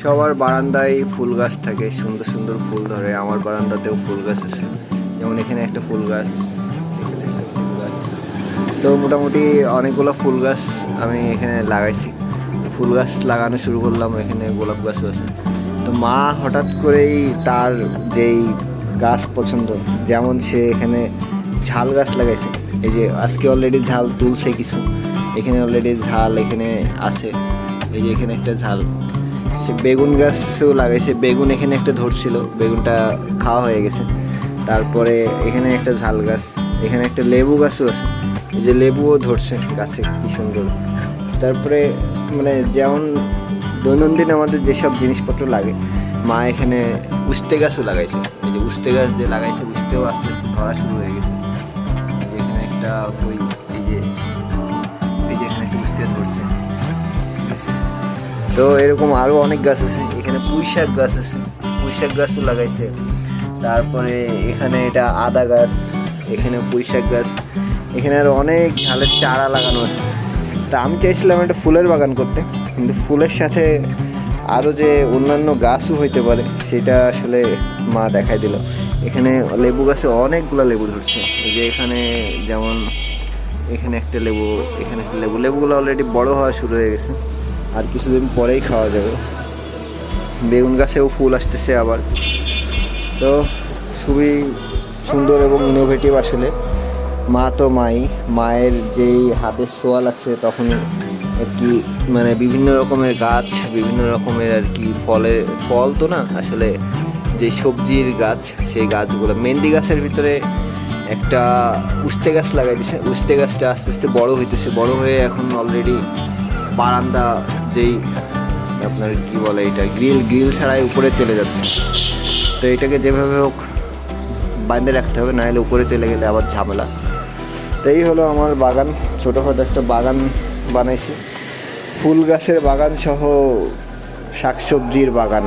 সবার বারান্দায় ফুল গাছ থাকে, সুন্দর সুন্দর ফুল ধরে। আমার বারান্দাতেও ফুল গাছ আছে। যেমন এখানে একটা ফুল গাছ তো মোটামুটি অনেকগুলো ফুল গাছ আমি এখানে লাগাইছি। ফুল গাছ লাগানো শুরু করলাম, এখানে গোলাপ গাছও আছে। তো মা হঠাৎ করেই তার যেই গাছ পছন্দ, যেমন সে এখানে ঝাল গাছ লাগাইছে। এই যে আজকে অলরেডি ঝাল তুলছে কিছু। এখানে অলরেডি ঝাল এখানে আছে। এই যে এখানে একটা ঝাল। বেগুন গাছও লাগাইছে। বেগুন এখানে একটা ধরছিল, বেগুনটা খাওয়া হয়ে গেছে। তারপরে এখানে একটা ঝাল গাছ, এখানে একটা লেবু গাছও আছে। যে লেবুও ধরছে গাছে, কি সুন্দর। তারপরে মানে যেমন দৈনন্দিন আমাদের যেসব জিনিসপত্র লাগে, মা এখানে উস্তে গাছও লাগাইছে। এই যে উস্তে গাছ যে লাগাইছে, উস্তেও আস্তে আস্তে ধরা শুরু হয়ে তো এরকম আরও অনেক গাছ আছে। এখানে পুঁই শাক গাছ আছে। পুঁই শাক গাছও লাগাইছে। তারপরে এখানে এটা আদা গাছ, এখানে পুঁই শাক গাছ, এখানে আরও অনেক ঝালের চারা লাগানো আছে। তা আমি চাইছিলাম একটা ফুলের বাগান করতে, কিন্তু ফুলের সাথে আরও যে অন্যান্য গাছও হইতে পারে, সেটা আসলে মা দেখাই দিল। এখানে লেবু গাছে অনেকগুলো লেবু ধরছে। যে এখানে যেমন এখানে একটা লেবু, এখানে একটা লেবু। লেবুগুলো অলরেডি বড় হওয়া শুরু হয়ে গেছে। আর কিছুদিন পরেই খাওয়া যাবে। বেগুন গাছেও ফুল আসতেছে আবার। তো খুবই সুন্দর এবং ইনোভেটিভ আসলে। মা তো মাই। মায়ের যেই হাতের ছোঁয়া লাগছে তখন আর কি মানে বিভিন্ন রকমের গাছ, বিভিন্ন রকমের আর কি ফলের ফল তো না আসলে যে সবজির গাছ, সেই গাছগুলো। মেহেন্দি গাছের ভিতরে একটা উস্তে গাছ লাগাই দিছে। উস্তে গাছটা আস্তে আস্তে বড় হইতেছে। বড় হয়ে এখন অলরেডি বারান্দা যেই আপনার কি বলে এটা গ্রিল গ্রিল ছাড়াই উপরে চলে যাচ্ছে। তো এটাকে যেভাবে হোক বাঁধে রাখতে হবে না হলে উপরে চলে গেলে আবার ঝামেলা। তো এই হলো আমার বাগান ছোটোখাটো একটা বাগান বানাইছি। ফুল গাছের বাগান সহ শাকসবজির বাগান।